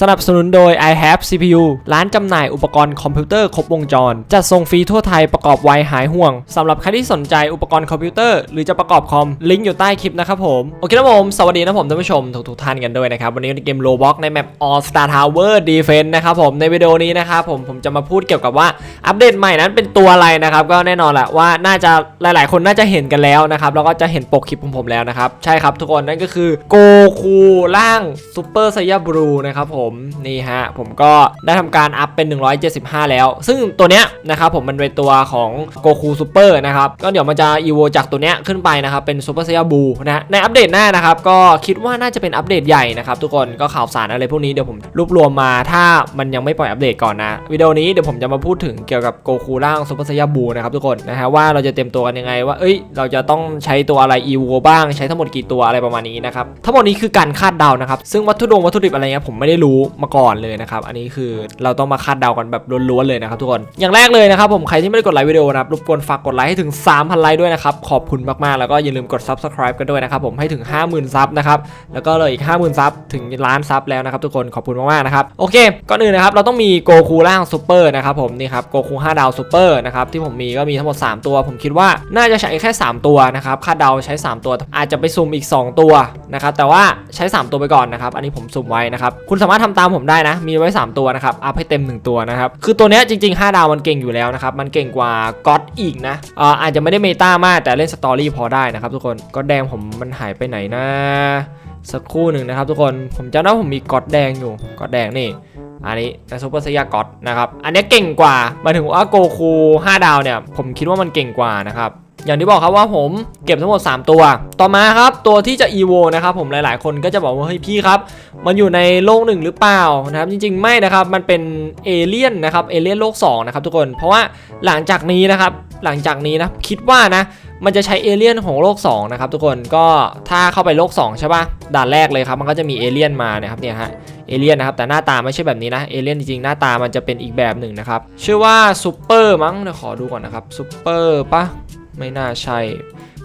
สนับสนุนโดย i have CPU ร้านจำหน่ายอุปกรณ์คอมพิวเตอร์ครบวงจร จัดส่งฟรีทั่วไทยประกอบไวหายห่วงสำหรับใครที่สนใจอุปกรณ์คอมพิวเตอร์หรือจะประกอบคอม ลิงก์อยู่ใต้คลิปนะครับผม โอเคนะผม สวัสดีนะผมท่านผู้ชมทุกท่านกันด้วยนะครับ วันนี้ในเกม Roblox ในแมป All Star Tower Defense นะครับผมในวิดีโอนี้นะครับผมผมจะมาพูดเกี่ยวกับว่าอัปเดตใหม่นั้นเป็นตัวอะไรนะครับก็แน่นอนแหละว่าน่าจะหลาย ๆ คนน่าจะเห็นกันแล้วนะครับแล้วก็จะเห็นปกคลิปของผมแล้วนะครับใช่ครับทุกคนนั่นก็คือโกคูล่างซูเปอร์ไซยาบลูนะครับผมนี่ฮะผมก็ได้ทำการอัพเป็น 175 แล้ว ซึ่งตัวเนี้ยนะครับผมมันเป็นตัวของโกคูซูเปอร์นะครับก็เดี๋ยวมันจะอีโวจากตัวเนี้ยขึ้นไปนะครับเป็นซูเปอร์ไซยบูนะในอัปเดตหน้านะครับก็คิดว่าน่าจะเป็นอัปเดตใหญ่นะครับทุกคนก็ข่าวสารอะไรพวกนี้เดี๋ยวผมรวบรวมมาถ้ามันยังไม่ปล่อยอัปเดตก่อนนะวิดีโอนี้เดี๋ยวผมจะมาพูดถึงเกี่ยวกับโกคูร่างซูเปอร์ไซยบูนะครับทุกคนนะฮะว่าเราจะเตรียมตัวกันยังไงว่าเอ้ย เราจะต้องใช้ตัวอะไรอีโวบ้าง ใช้ทั้งหมดกี่ตัวอะไรประมาณนี้นะครับทั้งหมดนี้คือการคาดเดานะครับซึ่งวัตถุดงวัตถุดิบอะไรเงี้ยผมไม่ได้รู้มาก่อนเลยนะครับ อันนี้คือเราต้องมาคาดเดากันแบบล้วนๆเลยนะครับทุกคน อย่างแรกเลยนะครับผม ใครที่ไม่ได้กดไลค์วิดีโอนะครับ รบกวนฝากกดไลค์ให้ถึง 3,000 ไลค์ด้วยนะครับ ขอบคุณมากๆ แล้วก็อย่าลืมกด subscribe กันด้วยนะครับผม ให้ถึง 50,000 ซับนะครับ แล้วก็เลยอีก 50,000 ซับถึงล้านซับแล้วนะครับทุกคน ขอบคุณมากๆ นะครับ โอเค ก่อนอื่นนะครับ เราต้องมีโกคูร่างซูเปอร์นะครับผม นี่ครับโกคู5ดาวซูเปอร์นะครับที่ผมมีก็มีทั้งหมด 3 ตัว ผมคิดว่าน่าจะใช้แค่ 3 ตัวนะครับคาดเดาใช้ 3 ตัว อาจจะไปซุ่มอีก 2 ตัวนะครับแต่ว่าใช้ 3 ตัวไปก่อนนะครับอันนี้ผมสุ่มไว้นะครับคุณสามารถทำตามผมได้นะ มีไว้ 3 ตัวนะครับ อัพให้เต็ม 1 ตัวนะครับ คือตัวเนี้ยจริง ๆ 5 ดาวมันเก่งอยู่แล้วนะครับ มันเก่งกว่าก็อดอีกนะอ่าอาจจะไม่ได้เมตามากแต่เล่นสตอรี่พอได้นะครับทุกคน ก็แดงผมมันหายไปไหนนะ สักครู่หนึ่งนะครับทุกคน ผมจำได้ผมมีก๊อตแดงอยู่ก๊อตแดงนี่อันนี้แต่ซูเปอร์ไซยาก๊อตนะครับ อันนี้เก่งกว่ามาถึงว่าโกคู 5 ดาวเนี่ย ผมคิดว่ามันเก่งกว่านะครับ อย่างที่บอกครับว่าผมเก็บทั้งหมด 3 ตัว ต่อมาครับตัวที่จะ EVO นะครับผมหลายๆ คนก็จะบอกว่าเฮ้ยพี่ครับ มันอยู่ในโลกหนึ่งหรือเปล่านะครับจริงๆไม่นะครับมันเป็นเอเลี่ยนนะครับเอเลี่ยนโลก2นะครับทุกคนเพราะว่าหลังจากนี้นะครับหลังจากนี้นะคิดว่านะมันจะใช้เอเลี่ยนของโลก2นะครับทุกคนก็ถ้าเข้าไปโลก2ใช่ป่ะด่านแรกเลยครับมันก็จะมีเอเลี่ยนมาเนี่ยครับเนี่ยฮะเอเลี่ยนนะครับแต่หน้าตาไม่ใช่แบบนี้นะเอเลี่ยนจริงๆหน้าตามันจะเป็นอีกแบบหนึ่งนะครับชื่อว่าซูเปอร์มั้งเดี๋ยวขอดูก่อนนะครับซูเปอร์ปะ ไม่น่าใช่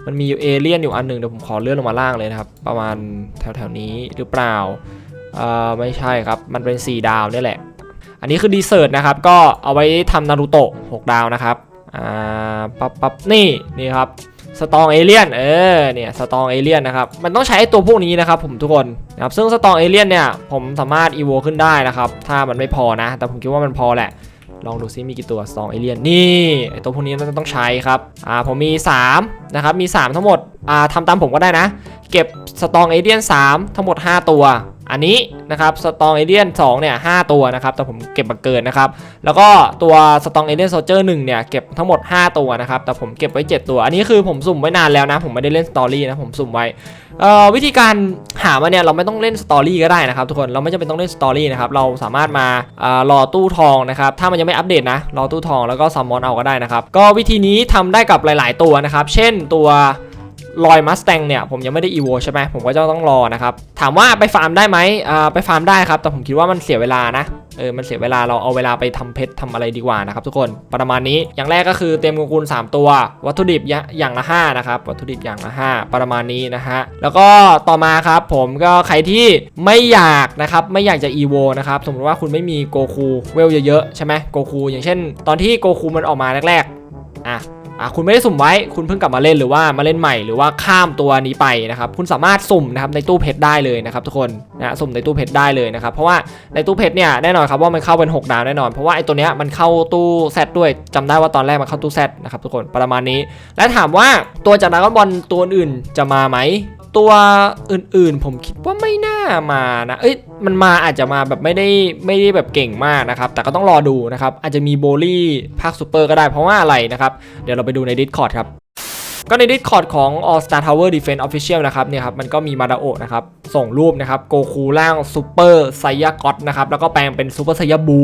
มันมีเอเลี่ยนอยู่อันหนึ่งเดี๋ยวผมขอเลื่อนลงมาล่างเลยนะครับ ประมาณแถวๆนี้หรือเปล่าเอ่อไม่ใช่ครับ มันเป็น 4 ดาวนี่แหละ อันนี้คือดีเซอร์ตนะครับ ก็เอาไว้ทำนารูโตะ6ดาวนะครับ อ่า ปั๊บปั๊บนี่ นี่ครับสตองเอเลียนเออเนี่ยสตองเอเลียนนะครับมันต้องใช้ตัวพวกนี้นะครับผมทุกคนนะครับซึ่งสตองเอเลียนเนี่ยผมสามารถอีโวขึ้นได้นะครับถ้ามันไม่พอนะ แต่ผมคิดว่ามันพอแหละ ลองดูซิมีกี่ตัวสตองเอเลียนนี่ไอตัวพวกนี้น่าจะต้องใช้ครับอ่าผมมี 3 นะครับ มี 3 ทั้งหมดอ่าทำตามผมก็ได้นะ เก็บสตองเอเลียน3ทั้งหมด 5 ตัว อันนี้นะครับสตองเอเลียน2เนี่ย5ตัวนะครับ แต่ผมเก็บมาเกินนะครับ แล้วก็ตัวสตองเอเลียนโซเจอร์หนึ่งเนี่ยเก็บทั้งหมด 5 ตัวนะครับ แต่ผมเก็บไว้ 7 ตัว อันนี้คือผมสุ่มไว้นานแล้วนะ ผมไม่ได้เล่นสตอรี่นะ ผมสุ่มไว้วิธีการหามาเนี่ยเราไม่ต้องเล่นสตอรี่ก็ได้นะครับทุกคน เราไม่จำเป็นต้องเล่นสตอรี่นะครับ เราสามารถมารอตู้ทองนะครับ ถ้ามันยังไม่อัปเดตนะ รอตู้ทองแล้วก็ซัมมอนเอาก็ได้นะครับ ก็วิธีนี้ทำได้กับหลาย ๆ ตัวนะครับ เช่นตัว ลอยมัสแตงเนี่ยผมยังไม่ได้อีโวใช่ไหมผมก็จะต้องรอนะครับ ถามว่าไปฟาร์มได้ไหมอ่าไปฟาร์มได้ครับ แต่ผมคิดว่ามันเสียเวลานะเออ มันเสียเวลาเราเอาเวลาไปทำเพชรทำอะไรดีกว่านะครับทุกคน ประมาณนี้ อย่างแรกก็คือเตรียมกคูณ3ตัว วัตถุดิบอย่าอย่างละ5นะครับ วัตถุดิบอย่างละ5ประมาณนี้นะฮะ แล้วก็ต่อมาครับผมก็ใครที่ไม่อยากนะครับ ไม่อยากจะอีโวนะครับ สมมติว่าคุณไม่มีโกคูเวลเยอะๆใช่ไหมโกคูอย่างเช่น ตอนที่โกคูมันออกมาแรกๆ อะ อะคุณไม่ได้สุ่มไว้ คุณเพิ่งกลับมาเล่นหรือว่ามาเล่นใหม่หรือว่าข้ามตัวนี้ไปนะครับคุณสามารถสุ่มนะครับในตู้เพชรได้เลยนะครับทุกคนนะสุ่มในตู้เพชรได้เลยนะครับเพราะว่าในตู้เพชรเนี่ยแน่นอนครับว่ามันเข้าเป็น 6 ดาวแน่นอนเพราะว่าไอ้ตัวเนี้ยมันเข้าตู้แซดด้วยจำได้ว่าตอนแรกมันเข้าตู้แซดนะครับทุกคนประมาณนี้ และถามว่าตัวจากดราก้อนบอลตัวอื่นจะมาไหม ตัวอื่นๆ ผมคิดว่าไม่น่ามานะ เอ้ยมันมาอาจจะมาแบบไม่ได้ไม่ได้แบบเก่งมากนะครับ แต่ก็ต้องรอดูนะครับ อาจจะมีโบลี่ภาคซูเปอร์ก็ได้เพราะว่าอะไรนะครับ เดี๋ยวเราไปดูใน Discord ครับก็ใน Discord ของ All Star Tower Defense Official นะครับเนี่ยครับมันก็มีมาดาโอะนะครับ ส่งรูปนะครับ โกคูร่างซูเปอร์ไซยากอตนะครับ แล้วก็แปลงเป็นซูเปอร์ไซยาบู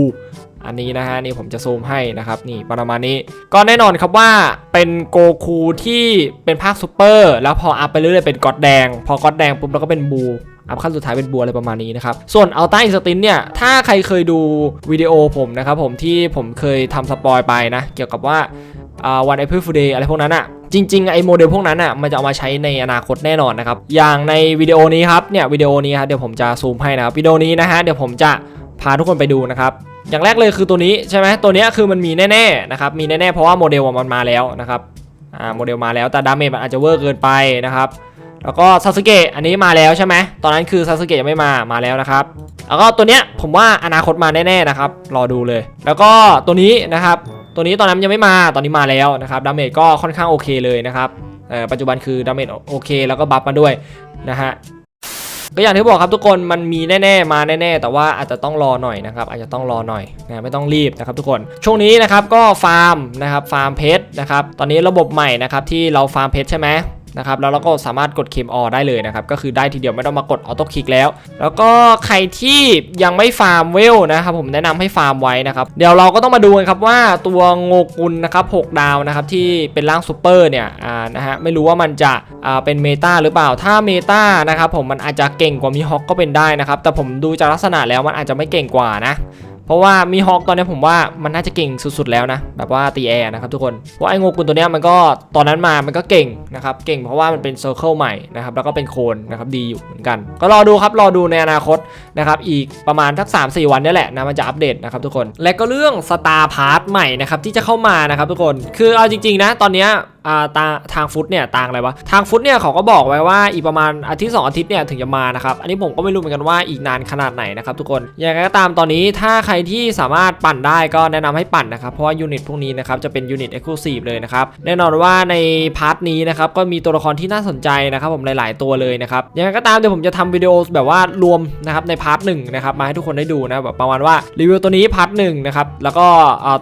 อันนี้นะฮะนี่ผมจะซูมให้นะครับนี่ประมาณนี้ก็แน่นอนครับว่าเป็นโกคูที่เป็นภาคซูเปอร์แล้วพออัพไปเรื่อยๆเป็นก๊อตแดง พอก๊อตแดงปุ๊บแล้วก็เป็นบูอัพขั้นสุดท้ายเป็นบัวอะไรประมาณนี้นะครับ ส่วนอัลต้าอินสตินเนี่ย ถ้าใครเคยดูวิดีโอผมนะครับผมที่ผมเคยทำสปอยไปนะ เกี่ยวกับว่าวันไอพิฟูเดย์อะไรพวกนั้นอะจริงๆไอโมเดลพวกนั้นอะมันจะเอามาใช้ในอนาคตแน่นอนนะครับ อย่างในวิดีโอนี้ครับ เนี่ยวิดีโอนี้ครับเดี๋ยวผมจะซูมให้นะครับวิดีโอนี้นะฮะเดี๋ยวผมจะ พาทุกคนไปดูนะครับ อย่างแรกเลยคือตัวนี้ใช่ไหมตัวนี้คือมันมีแน่ๆนะครับ มีแน่ๆเพราะว่าโมเดลมันมาแล้วนะครับ อ่า โมเดลมาแล้วแต่ดาเมจมันอาจจะเวอร์เกินไปนะครับ แล้วก็ซาสึเกะอันนี้มาแล้วใช่ไหม ตอนนั้นคือซาสึเกะยังไม่มา มาแล้วนะครับ แล้วก็ตัวเนี้ยผมว่าอนาคตมาแน่ๆนะครับ รอดูเลย แล้วก็ตัวนี้นะครับ ตัวนี้ตอนนั้นยังไม่มา ตอนนี้มาแล้วนะครับ ดาเมจก็ค่อนข้างโอเคเลยนะครับปัจจุบันคือดาเมจโอเค แล้วก็บัฟมาด้วยนะฮะ ก็อย่างที่บอกครับทุกคนมันมีแน่ๆมาแน่ๆ แต่ว่าอาจจะต้องรอหน่อยนะครับอาจจะต้องรอหน่อยนะไม่ต้องรีบนะครับทุกคนช่วงนี้นะครับก็ฟาร์มนะครับฟาร์มเพชรนะครับตอนนี้ระบบใหม่นะครับที่เราฟาร์มเพชรใช่ไหม นะครับแล้วเราก็สามารถกดเคมออได้เลยนะครับก็คือได้ทีเดียวไม่ต้องมากดออโต้คลิกแล้ว แล้วก็ใครที่ยังไม่ฟาร์มเวลนะครับผมแนะนำให้ฟาร์มไว้นะครับเดี๋ยวเราก็ต้องมาดูกันครับว่าตัวโงกุลนะครับ6ดาวนะครับที่เป็นร่างซูเปอร์เนี่ยอ่านะฮะไม่รู้ว่ามันจะอ่าเป็นเมตาหรือเปล่าถ้าเมตานะครับผมมันอาจจะเก่งกว่ามีฮอกก็เป็นได้นะครับแต่ผมดูจากลักษณะแล้วมันอาจจะไม่เก่งกว่านะ เพราะว่ามีฮอกตอนนี้ผมว่ามันน่าจะเก่งสุดๆแล้วนะ แบบว่าตีแอร์นะครับทุกคน เพราะไอ้งูกุลตัวนี้มันก็ตอนนั้นมามันก็เก่งนะครับ เก่งเพราะว่ามันเป็นเซอร์เคิลใหม่นะครับ แล้วก็เป็นโคนนะครับดีอยู่เหมือนกัน ก็รอดูครับ รอดูในอนาคต นะครับอีกประมาณทัก3 4 วันนี่แหละนะมันจะอัปเดตนะครับทุกคน และก็เรื่องสตาร์พาร์ทใหม่นะครับที่จะเข้ามานะครับทุกคนคือเอาจริงๆนะตอนนี้ตาทางฟุตเนี่ยต่างอะไรวะทางฟุตเนี่ยเขาก็บอกไว้ว่าอีกประมาณอาทิตย์สองอาทิตย์เนี่ยถึงจะมานะครับอันนี้ผมก็ไม่รู้เหมือนกันว่าอีกนานขนาดไหนนะครับทุกคนอย่างไรก็ตามตอนนี้ถ้าใครที่สามารถปั่นได้ก็แนะนำให้ปั่นนะครับเพราะว่ายูนิตพวกนี้นะครับจะเป็นยูนิตเอ็กซ์คลูซีฟเลยนะครับแน่นอนว่าในพาร์ทนี้นะครับก็มีตัวละครที่น่าสนใจนะครับผมหลาย ๆ ตัวเลยนะครับอย่างไรก็ตามเดี๋ยวผมจะทำวิดีโอแบบว่ารวมนะครับในพาร์ทหนึ่งนะครับมาให้ทุกคนได้ดูนะแบบประมาณว่ารีวิวตัวนี้พาร์ทหนึ่งนะครับแล้วก็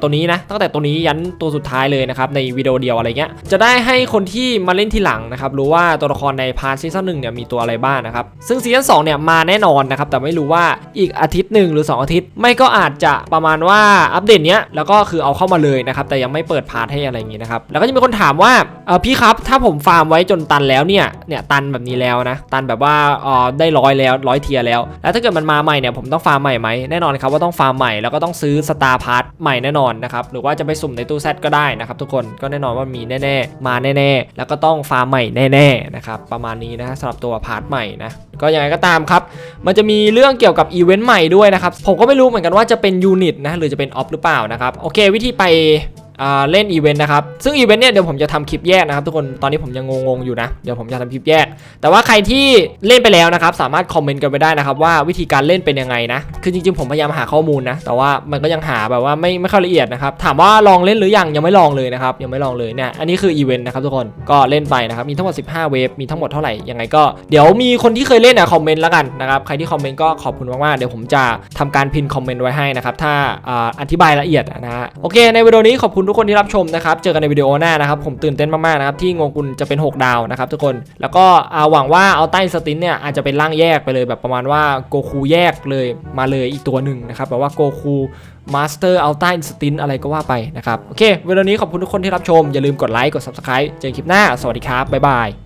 ตัวนี้นะตั้งแต่ตัวนี้ยันตัวสุดท้ายเลยนะครับในวิดีโอเดียวอะไรเงี้ยจะได้ให้คนที่มาเล่นทีหลังนะครับรู้ว่าตัวละครในพาร์ทซีซั่นหนึ่งเนี่ยมีตัวอะไรบ้างนะครับซึ่งซีซั่นสองเนี่ยมาแน่นอนนะครับแต่ไม่รู้ว่าอีกอาทิตย์หนึ่งหรือ 2 อาทิตย์ ไม่ก็อาจจะประมาณว่าอัปเดตเนี้ยแล้วก็คือเอาเข้ามาเลยนะครับแต่ยังไม่เปิดพาร์ทให้อะไรอย่างงี้นะครับแล้วก็จะมีคนถามว่าเออพี่ครับถ้าผมฟาร์มไว้จนตันแล้วเนี่ยเนี่ยตันแบบนี้แล้วนะตันแบบว่าเออได้ร้อยแล้วร้อยเทียแล้วแล้วถ้าเกิดมันมาใหม่เนี่ยผมต้องฟาร์มใหม่ไหมแน่นอนครับว่าต้องฟาร์มใหม่แล้วก็ต้องซื้อสตาร์พาร์ทใหม่แน่นอนนะครับหรือว่าจะไปสุ่มในตู้แซดก็ได้นะครับทุกคนก็แน่นอนว่ามีแน่ๆ มาแน่ๆ แล้วก็ต้องฟาร์มใหม่แน่ๆนะครับประมาณนี้นะสำหรับตัวพาร์ทใหม่นะก็ยังไงก็ตามครับ มันจะมีเรื่องเกี่ยวกับอีเวนต์ใหม่ด้วยนะครับผมก็ไม่รู้เหมือนกันว่าจะเป็นยูนิตนะหรือจะเป็นออฟหรือเปล่านะครับโอเค วิธีไป เล่นอีเวนต์นะครับ ซึ่งอีเวนต์เนี่ยเดี๋ยวผมจะทำคลิปแยกนะครับทุกคนตอนนี้ผมยังงงๆอยู่นะ เดี๋ยวผมจะทำคลิปแยก แต่ว่าใครที่เล่นไปแล้วนะครับ สามารถคอมเมนต์กันไปได้นะครับ ว่าวิธีการเล่นเป็นยังไงนะ คือจริงๆผมพยายามหาข้อมูลนะ แต่ว่ามันก็ยังหาแบบว่าไม่ไม่ค่อยละเอียดนะครับ ถามว่าลองเล่นหรือยังยังไม่ลองเลยนะครับยังไม่ลองเลยเนี่ยอันนี้คืออีเวนต์นะครับทุกคนก็เล่นไปนะครับมีทั้งหมด 15 เวฟมีทั้งหมดเท่าไหร่ยังไงก็เดี๋ยวมีคนที่เคยเล่นเนี่ยคอมเมนต์แล้วกันนะครับใครที่คอมเมนต์ก็ขอบคุณมากๆเดี๋ยวผมจะทำการพินคอมเมนต์ไว้ให้นะครับถ้าอ่าอธิบายละเอียดนะฮะโอเคในวิดีโอนี้ขอบคุณทุกคนที่รับชมนะครับ เจอกันในวิดีโอหน้านะครับ ผมตื่นเต้นมากๆนะครับ ที่งงคุณจะเป็น 6 ดาวนะครับทุกคน แล้วก็หวังว่าเอาใต้สตินเนี่ยอาจจะเป็นร่างแยกไปเลยแบบประมาณว่าโกคูแยกเลยมาเลยอีกตัวหนึ่งนะครับแบบว่าโกคูมาสเตอร์เอาใต้สตินอะไรก็ว่าไปนะครับ โอเคเวลานี้ขอบคุณทุกคนที่รับชมอย่าลืมกดไลค์กด subscribe เจอกันคลิปหน้าสวัสดีครับบ๊ายบาย